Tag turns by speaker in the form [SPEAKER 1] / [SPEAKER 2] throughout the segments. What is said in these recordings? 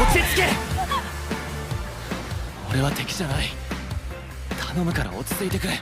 [SPEAKER 1] 落ち着け。俺は敵じゃない。頼むから落ち着いてくれ。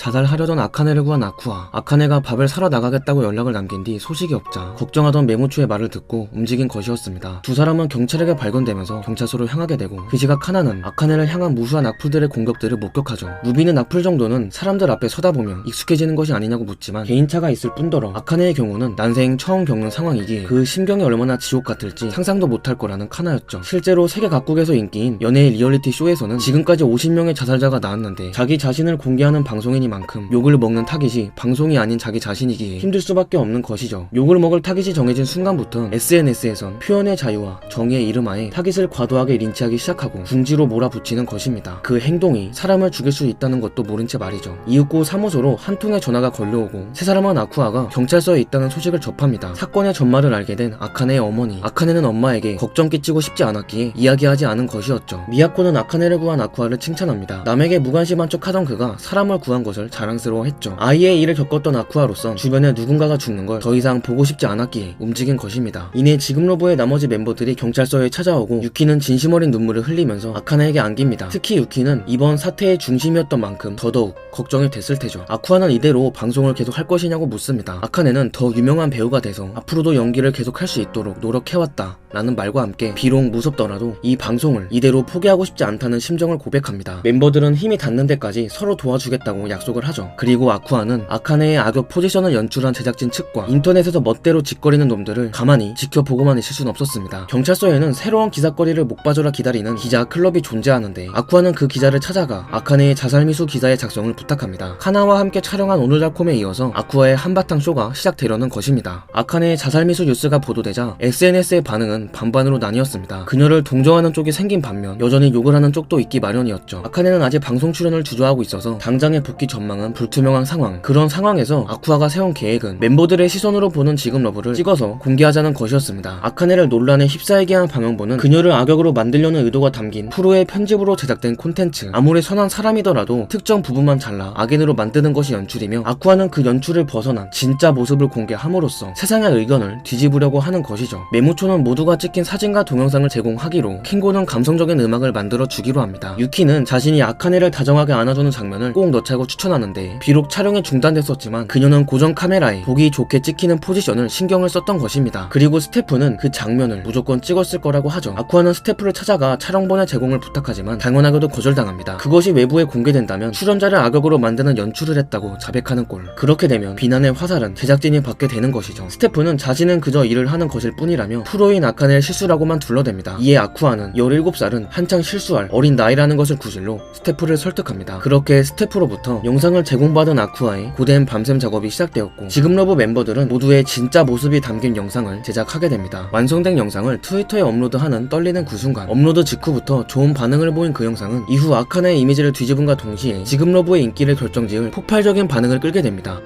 [SPEAKER 2] 자살하려던 아카네를 구한 아쿠아. 아카네가 밥을 사러 나가겠다고 연락을 남긴 뒤 소식이 없자 걱정하던 메모초의 말을 듣고 움직인 것이었습니다. 두 사람은 경찰에게 발견되면서 경찰서로 향하게 되고 그 시각 카나는 아카네를 향한 무수한 악플들의 공격들을 목격하죠. 루비는 악플 정도는 사람들 앞에 서다 보면 익숙해지는 것이 아니냐고 묻지만 개인차가 있을 뿐더러 아카네의 경우는 난생 처음 겪는 상황이기에 그 심경이 얼마나 지옥 같을지 상상도 못할 거라는 카나였죠. 실제로 세계 각국에서 인기인 연예의 리얼리티 쇼에서는 지금까지 50명의 자살자가 나왔는데 자기 자신을 공개하는 방송인이 만큼 욕을 먹는 타깃이 방송이 아닌 자기 자신이기에 힘들 수밖에 없는 것이죠. 욕을 먹을 타깃이 정해진 순간부터 SNS에선 표현의 자유와 정의의 이름하에 타깃을 과도하게 린치하기 시작하고 궁지로 몰아붙이는 것입니다. 그 행동이 사람을 죽일 수 있다는 것도 모른 채 말이죠. 이윽고 사무소로 한 통의 전화가 걸려오고 세 사람은 아쿠아가 경찰서에 있다는 소식을 접합니다. 사건의 전말을 알게 된 아카네의 어머니. 아카네는 엄마에게 걱정 끼치고 싶지 않았기에 이야기하지 않은 것이었죠. 미야코는 아카네를 구한 아쿠아를 칭찬합니다. 남에게 무관심한 척 하던 그가 사람을 구한 것을 자랑스러워했죠. 아이의 일을 겪었던 아쿠아로선 주변에 누군가가 죽는 걸 더 이상 보고 싶지 않았기에 움직인 것입니다. 이내 지금로브의 나머지 멤버들이 경찰서에 찾아오고 유키는 진심 어린 눈물을 흘리면서 아카네에게 안깁니다. 특히 유키는 이번 사태의 중심이었던 만큼 더더욱 걱정이 됐을 테죠. 아쿠아는 이대로 방송을 계속 할 것이냐고 묻습니다. 아카네는 더 유명한 배우가 돼서 앞으로도 연기를 계속 할 수 있도록 노력해왔다. 라는 말과 함께 비록 무섭더라도 이 방송을 이대로 포기하고 싶지 않다는 심정을 고백합니다. 멤버들은 힘이 닿는 데까지 서로 도와주겠다고 약속을 하죠. 그리고 아쿠아는 아카네의 악역 포지션을 연출한 제작진 측과 인터넷에서 멋대로 짓거리는 놈들을 가만히 지켜보고만 있을 순 없었습니다. 경찰서에는 새로운 기사거리를 목 빠져라 기다리는 기자 클럽이 존재하는데 아쿠아는 그 기자를 찾아가 아카네의 자살미수 기사의 작성을 부탁합니다. 카나와 함께 촬영한 오늘달콤에 이어서 아쿠아의 한바탕 쇼가 시작되려는 것입니다. 아카네의 자살미수 뉴스가 보도되자 SNS의 반응은 반반으로 나뉘었습니다. 그녀를 동정하는 쪽이 생긴 반면 여전히 욕을 하는 쪽도 있기 마련이었죠. 아카네는 아직 방송 출연을 주저하고 있어서 당장의 복귀 전망은 불투명한 상황. 그런 상황에서 아쿠아가 세운 계획은 멤버들의 시선으로 보는 지금 러브를 찍어서 공개하자는 것이었습니다. 아카네를 논란에 휩싸이게 한 방영본은 그녀를 악역으로 만들려는 의도가 담긴 프로의 편집으로 제작된 콘텐츠. 아무리 선한 사람이더라도 특정 부분만 잘라 악인으로 만드는 것이 연출이며 아쿠아는 그 연출을 벗어난 진짜 모습을 공개함으로써 세상의 의견을 뒤집으려고 하는 것이죠. 메모초는 모두가 찍힌 사진과 동영상을 제공하기로 킹고는 감성적인 음악을 만들어 주기로 합니다. 유키는 자신이 아카네를 다정하게 안아주는 장면을 꼭 넣자고 추천하는데 비록 촬영이 중단됐었지만 그녀는 고정 카메라에 보기 좋게 찍히는 포지션을 신경을 썼던 것입니다. 그리고 스태프는 그 장면을 무조건 찍었을 거라고 하죠. 아쿠아는 스태프를 찾아가 촬영본의 제공을 부탁하지만 당연하게도 거절당합니다. 그것이 외부에 공개된다면 출연자를 악역으로 만드는 연출을 했다고 자백하는 꼴. 그렇게 되면 비난의 화살은 제작진이 받게 되는 것이죠. 스태프는 자신은 그저 일을 하는 것일 뿐이라며 프로인 아카 네의 실수라고만 둘러댑니다. 이에 아쿠아는 17살은 한창 실수할 어린 나이라는 것을 구실로 스태프를 설득합니다. 그렇게 스태프로부터 영상을 제공받은 아쿠아의 고된 밤샘 작업이 시작되었고 지금 러브 멤버들은 모두의 진짜 모습이 담긴 영상을 제작하게 됩니다. 완성된 영상을 트위터에 업로드하는 떨리는 그 순간 업로드 직후부터 좋은 반응을 보인 그 영상은 이후 아카네의 이미지를 뒤집은과 동시에 지금 러브의 인기를 결정지을 폭발적인 반응을 끌게 됩니다.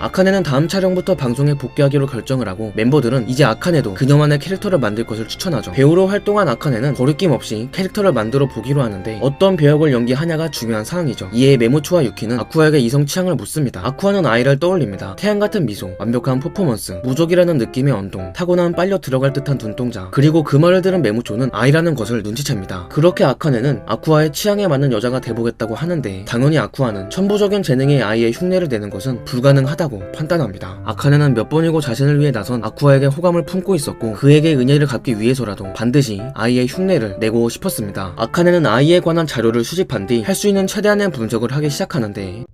[SPEAKER 2] 아카네는 다음 촬영부터 방송에 복귀하기로 결정을 하고 멤버들은 이제 아카네도 그녀만의 캐릭터를 만들 것을 추천하죠. 배우로 활동한 아카네는 거리낌 없이 캐릭터를 만들어 보기로 하는데 어떤 배역을 연기하냐가 중요한 사항이죠. 이에 메모초와 유키는 아쿠아에게 이성 취향을 묻습니다. 아쿠아는 아이를 떠올립니다. 태양 같은 미소, 완벽한 퍼포먼스, 무적이라는 느낌의 언동, 타고난 빨려 들어갈 듯한 눈동자. 그리고 그 말을 들은 메모초는 아이라는 것을 눈치챕니다. 그렇게 아카네는 아쿠아의 취향에 맞는 여자가 돼보겠다고 하는데 당연히 아쿠아는 천부적인 재능의 아이의 흉내를 내는 것은 불가능하다고 판단합니다. 아카네는 몇 번이고 자신을 위해 나선 아쿠아에게 호감을 품고 있었고 그에게 은혜를 갚기 위해서라도 반드시 아이의 흉내를 내고 싶었습니다. 아카네는 아이에 관한 자료를 수집한 뒤 할 수 있는 최대한의 분석을 하기 시작하는데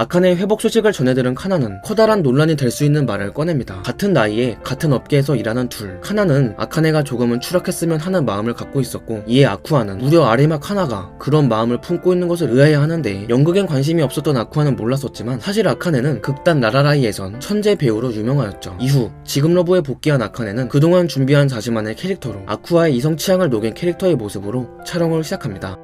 [SPEAKER 2] 아카네의 회복 소식을 전해들은 카나는 커다란 논란이 될 수 있는 말을 꺼냅니다. 같은 나이에 같은 업계에서 일하는 둘. 카나는 아카네가 조금은 추락했으면 하는 마음을 갖고 있었고 이에 아쿠아는 무려 아리마 카나가 그런 마음을 품고 있는 것을 의아해하는데 연극엔 관심이 없었던 아쿠아는 몰랐었지만 사실 아카네는 극단 나라라이에선 천재 배우로 유명하였죠. 이후 지금 러브에 복귀한 아카네는 그동안 준비한 자신만의 캐릭터로 아쿠아의 이성 취향을 녹인 캐릭터의 모습으로 촬영을 시작합니다.